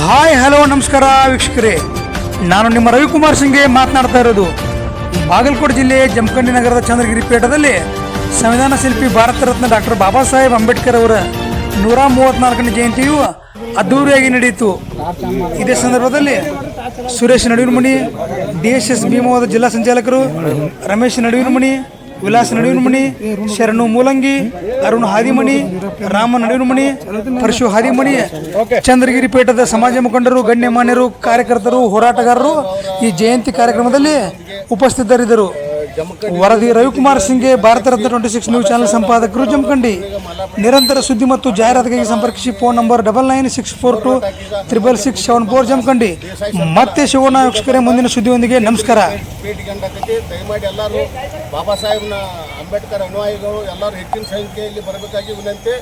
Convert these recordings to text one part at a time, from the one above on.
Hi, hello, ನಮಸ್ಕಾರ ವೀಕ್ಷಕರೇ. ನಾನು ನಿಮ್ಮ ರವಿಕುಮಾರ್ ಸಿಂಗ್ ಮಾತನಾಡ್ತಾ ಇರೋದು. ಬಾಗಲಕೋಟೆ ಜಿಲ್ಲೆ ಜಮಖಂಡಿ ನಗರದ ಚಂದ್ರಗಿರಿ ಪೇಟದಲ್ಲಿ ಸಂವಿಧಾನ ಶಿಲ್ಪಿ ಭಾರತ ರತ್ನ ಡಾಕ್ಟರ್ ಬಾಬಾ ಸಾಹೇಬ್ ಅಂಬೇಡ್ಕರ್ ಅವರ ನೂರ ಮೂವತ್ನಾಲ್ಕನೇ ಜಯಂತಿಯು ಅದ್ದೂರಿಯಾಗಿ ನಡೆಯಿತು. ಇದೇ ಸಂದರ್ಭದಲ್ಲಿ Suresh Naduvinamani D S S Bheemavada ಜಿಲ್ಲಾ ಸಂಚಾಲಕರು ರಮೇಶ್ ನಡುವಿನಮಣಿ ವಿಲಾಸ್ ನಡುವಿನಮಣಿ ಶರಣು ಮೂಲಂಗಿ ಅರುಣ್ ಹಾದಿಮಣಿ ರಾಮ ನಡುವಿನಮಣಿ ಪರಶು ಹಾದಿಮಣಿ ಚಂದ್ರಗಿರಿ ಪೇಟದ ಸಮಾಜ ಮುಖಂಡರು ಗಣ್ಯಮಾನ್ಯರು ಕಾರ್ಯಕರ್ತರು ಹೋರಾಟಗಾರರು ಈ ಜಯಂತಿ ಕಾರ್ಯಕ್ರಮದಲ್ಲಿ ಉಪಸ್ಥಿತರಿದ್ದರು. ವರದಿ Ravikumar ಸಿಂಗ್ಗೆ Bharat Ratna twenty six news channel ಸಂಪಾದಕರು Jamkhandi. ನಿರಂತರ ಸುದ್ದಿ ಮತ್ತು ಜಾಹೀರಾತಿಗಾಗಿ ಸಂಪರ್ಕಿಸಿ phone number double nine six four two triple six seven four Jamakhandi. ಮತ್ತೆ ಶಿವಣ್ಣ ವೀಕ್ಷಕರೇ ಮುಂದಿನ ಸುದ್ದಿಯೊಂದಿಗೆ ನಮಸ್ಕಾರ. ದಯಮಾಡಿ ಎಲ್ಲರೂ ಬಾಬಾ ಸಾಹೇಬ್ನ ಅಂಬೇಡ್ಕರ್ ಅನುಯಾಯಿಗಳು ಎಲ್ಲರೂ ಹೆಚ್ಚಿನ ಸಂಖ್ಯೆಯಲ್ಲಿ ಬರಬೇಕಾಗಿ ವಿನಂತಿ.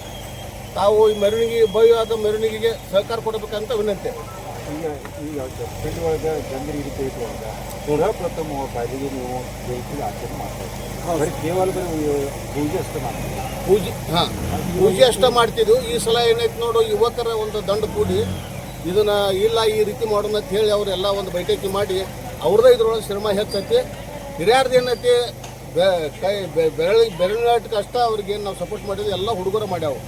ತಾವು ಈ ಮೆರವಣಿಗೆ ಭವ್ಯವಾದ ಮೆರವಣಿಗೆಗೆ ಸಹಕಾರ ಕೊಡಬೇಕಂತ ವಿನಂತಿ. ಈಗ ಈಗ ಪೆಂಡ್ ಒಳಗೆ ಜನರಿಗೆ ಪೇಟ್ ಒಳಗೆ ಸರ್ವಪ್ರಥಮ ಬಾರಿಗೆ ನೀವು ಜಯಂತಿ ಆಚರಣೆ ಮಾಡ್ತಾ ಇದ್ದೀರಿ. ಬರೀ ಕೇವಲ ಬರೀ ಪೂಜೆ ಅಷ್ಟ ಮಾಡ್ತೀವಿ ಪೂಜೆ ಹಾಂ ಪೂಜೆ ಅಷ್ಟೇ ಮಾಡ್ತಿದ್ವು. ಈ ಸಲ ಏನೈತೆ ನೋಡು ಯುವಕರ ಒಂದು ದಂಡ ಕೂಡಿ ಇದನ್ನ ಇಲ್ಲ ಈ ರೀತಿ ಮಾಡೋಣ ಅಂತ ಹೇಳಿ ಅವರೆಲ್ಲ ಒಂದು ಬೈಠಕಿ ಮಾಡಿ ಅವ್ರದ್ದೇ ಇದ್ರೊಳಗೆ ಸಿನಿಮಾ ಹೆಚ್ಚೈತಿ ಹಿರಿಯರ್ದು ಏನೈತಿ ಬೆ ಕೈ ಬೆರಳಿ ಬೆರಳಿನಾಟಕ್ಕೆ ಅಷ್ಟೇ ಅವ್ರಿಗೆ ನಾವು ಸಪೋರ್ಟ್ ಮಾಡಿದ್ವಿ ಎಲ್ಲ ಹುಡುಗರು ಮಾಡ್ಯಾವು.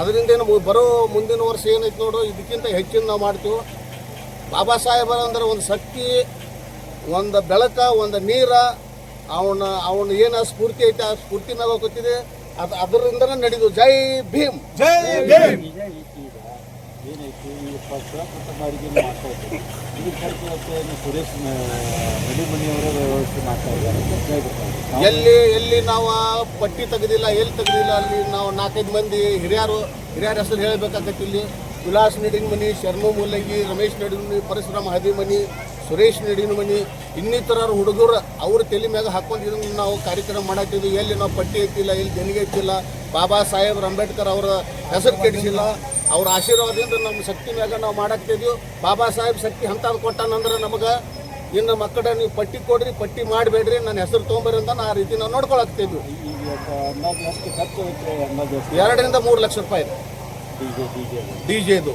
ಅದರಿಂದ ಏನು ಬರೋ ಮುಂದಿನ ವರ್ಷ ಏನೈತೆ ನೋಡು, ಇದಕ್ಕಿಂತ ಹೆಚ್ಚಿನ ನಾವು ಮಾಡ್ತೀವಿ. ಬಾಬಾ ಸಾಹೇಬರ ಅಂದ್ರೆ ಒಂದು ಶಕ್ತಿ, ಒಂದು ಬೆಳಕ, ಒಂದು ನೀರ, ಅವನ ಅವನ ಏನು ಸ್ಫೂರ್ತಿ ಐತೆ, ಆ ಸ್ಫೂರ್ತಿ ನಾವು ಗೊತ್ತಿದೆ ಅದು ಅದರಿಂದನೇ ನಡೆದು. ಜೈ ಭೀಮ್. ಜೈ ಭೀಮ್. ಈ ಖರ್ಚು ಸುರೇಶ್ ಮಡಿಮಣಿಯವರ ವ್ಯವಸ್ಥೆ ಮಾಡ್ತಾ ಇದ್ದಾರೆ. ಎಲ್ಲಿ ಎಲ್ಲಿ ನಾವು ಪಟ್ಟಿ ತೆಗೆದಿಲ್ಲ, ಎಲ್ಲಿ ತೆಗೆದಿಲ್ಲ, ಅಲ್ಲಿ ನಾವು ನಾಲ್ಕೈದು ಮಂದಿ ಹಿರಿಯರು, ಹಿರಿಯರ ಹೆಸರು ಹೇಳಬೇಕಾಗತ್ತೆ ಇಲ್ಲಿ. ವಿಲಾಸ್ ನಡಿನಮನಿ, ಶರ್ಮ ಮುಲ್ಲಂಗಿ ರಮೇಶ್ ನಡಿನಮನಿ, ಪರಶುರಾಮ ಹದಿಮನಿ, ಸುರೇಶ್ ನಡಿನಮನಿ ಇನ್ನಿತರ ಹುಡುಗರು ಅವ್ರ ತಲೆ ಮ್ಯಾಗ ಹಾಕೊಂಡು ನಾವು ಕಾರ್ಯಕ್ರಮ ಮಾಡಾಕ್ತಿದ್ವಿ ಎಲ್ಲಿ ನಾವು ಪಟ್ಟಿ ಎತ್ತಿಲ್ಲ, ಎಲ್ಲಿ ದೇಣಿಗೆ ಎತ್ತಿಲ್ಲ, ಬಾಬಾ ಸಾಹೇಬ್ ಅಂಬೇಡ್ಕರ್ ಅವರ ಹೆಸರು ಕೆಡಿಸಿಲ್ಲ. ಅವ್ರ ಆಶೀರ್ವಾದದಿಂದ ನಮ್ಮ ಶಕ್ತಿ ಮ್ಯಾಗ ನಾವು ಮಾಡಾಕ್ತಿದ್ವಿ ಬಾಬಾ ಸಾಹೇಬ್ ಶಕ್ತಿ ಅಂಥದ್ದು ಕೊಟ್ಟಾನಂದ್ರೆ ನಮಗೆ ಇನ್ನು ಮಕ್ಕಳ ನೀವು ಪಟ್ಟಿ ಕೊಡ್ರಿ, ಪಟ್ಟಿ ಮಾಡಬೇಡ್ರಿ, ನನ್ನ ಹೆಸರು ತೊಗೊಂಬರಿ ಅಂತ ಆ ರೀತಿ ನಾವು ನೋಡ್ಕೊಳಕ್ತಿದ್ವಿ ಎರಡರಿಂದ ಮೂರು ಲಕ್ಷ ರೂಪಾಯಿ ಡಿ ಜೆದು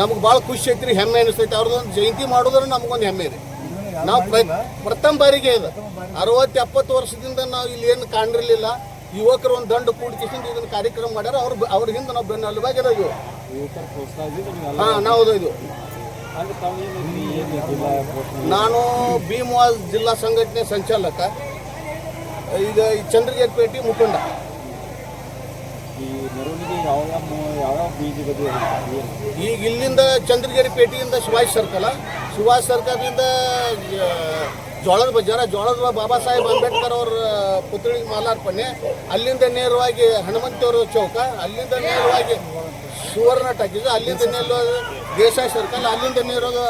ನಮ್ಗೆ ಭಾಳ ಖುಷಿ ಐತ್ರಿ, ಹೆಮ್ಮೆ ಅನಿಸ್ತೈತಿ. ಅವ್ರದ್ದು ಜಯಂತಿ ಮಾಡೋದ್ರೆ ನಮಗೊಂದು ಹೆಮ್ಮೆ ರೀ ನಾವು ಪ್ರಥಮ ಬಾರಿಗೆ ಇದು. ಅರವತ್ತು ಎಪ್ಪತ್ತು ವರ್ಷದಿಂದ ನಾವು ಇಲ್ಲಿ ಏನು ಕಾಣಿರಲಿಲ್ಲ. ಯುವಕರು ಒಂದು ದಂಡು ಕೂಡಿಕೊಂಡು ಇದನ್ನ ಕಾರ್ಯಕ್ರಮ ಮಾಡ್ಯಾರ. ಅವ್ರು ಅವ್ರ ಹಿಂದೆ ನಾವು ನೀವೆಲ್ಲ ಹಾಂ ನಾವು ಇದು. ನಾನು ಭೀಮವಾಲ್ ಜಿಲ್ಲಾ ಸಂಘಟನೆ ಸಂಚಾಲಕ. ಈಗ ಈ ಚಂದ್ರಗೇರ್ಪೇಟೆ ಮುಖಂಡ ಈಗ ಇಲ್ಲಿಂದ ಚಂದ್ರಗೇರಿ ಪೇಟೆಯಿಂದ ಶಿವಾಜಿ ಸರ್ಕಲ್. ಶಿವಾಜಿ ಸರ್ಕಾರದಿಂದ ಜೋಳದ ಜನ ಜೋಳದ ಬಾಬಾ ಸಾಹೇಬ್ ಅಂಬೇಡ್ಕರ್ ಅವ್ರ ಪುತ್ಳಿಗೆ ಮಾಲಾರ್ಪಣೆ. ಅಲ್ಲಿಂದ ನೇರವಾಗಿ ಹನುಮಂತವ್ರ ಚೌಕ, ಅಲ್ಲಿಂದ ನೇರವಾಗಿ ಸುವರ್ಣ ಟಾಕೀಸ್, ಅಲ್ಲಿಂದ ನೇರವಾಗಿ ದೇಶ ಸರ್ಕಲ್, ಅಲ್ಲಿಂದ ನೇರವಾಗಿ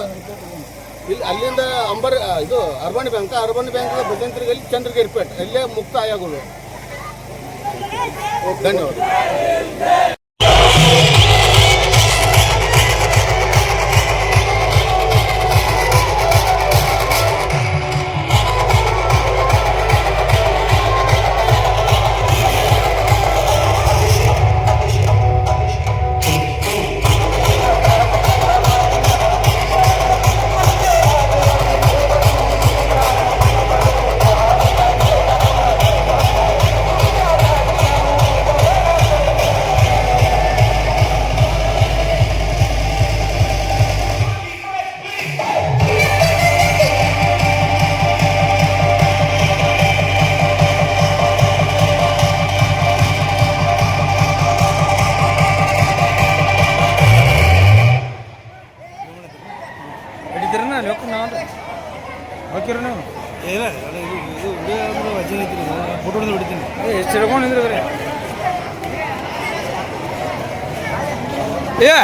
ಇಲ್ಲಿ, ಅಲ್ಲಿಂದ ಅಂಬರ್ ಇದು ಅರ್ಬನ್ ಬ್ಯಾಂಕ್ ಅರ್ಬನ್ ಬ್ಯಾಂಕ್ ಭಜಂತ್ರಿಗಲ್ಲಿ ಚಂದ್ರಗಿರಿಪೇಟ್, ಅಲ್ಲೇ ಮುಕ್ತ ಆಗೋದು. ಧನ್ಯವಾದ. ಫೋಟೋ ಹೊಡೆದು ಹಿಡಿತೀನಿ ಎಷ್ಟು ಹಿಡ್ಕೊಂಡು ನಿಂದ್ರಿ ಏ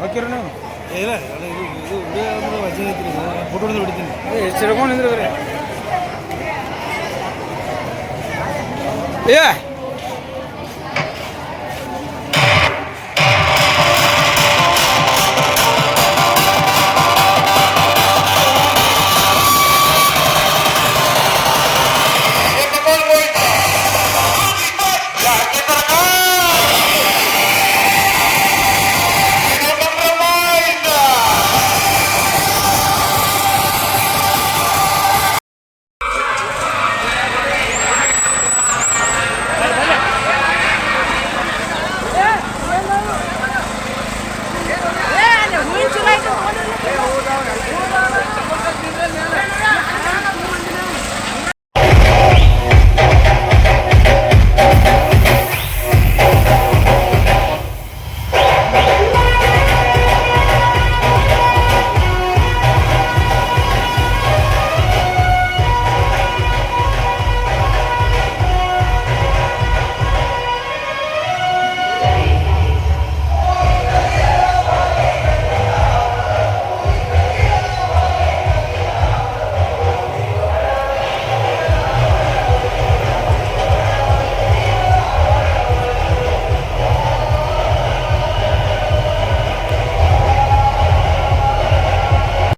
ಹೋಗಿರ ನೀವು ಇಲ್ಲ ಇದು ಇದು ಅಂದ್ರೆ ವಜೆ ಐತ್ರಿ ಫೋಟೋ ಹೊಡಿತೀನಿ ಎಷ್ಟು ಹಿಡ್ಕೊಂಡು ನಿಂದ್ರಿ ಏ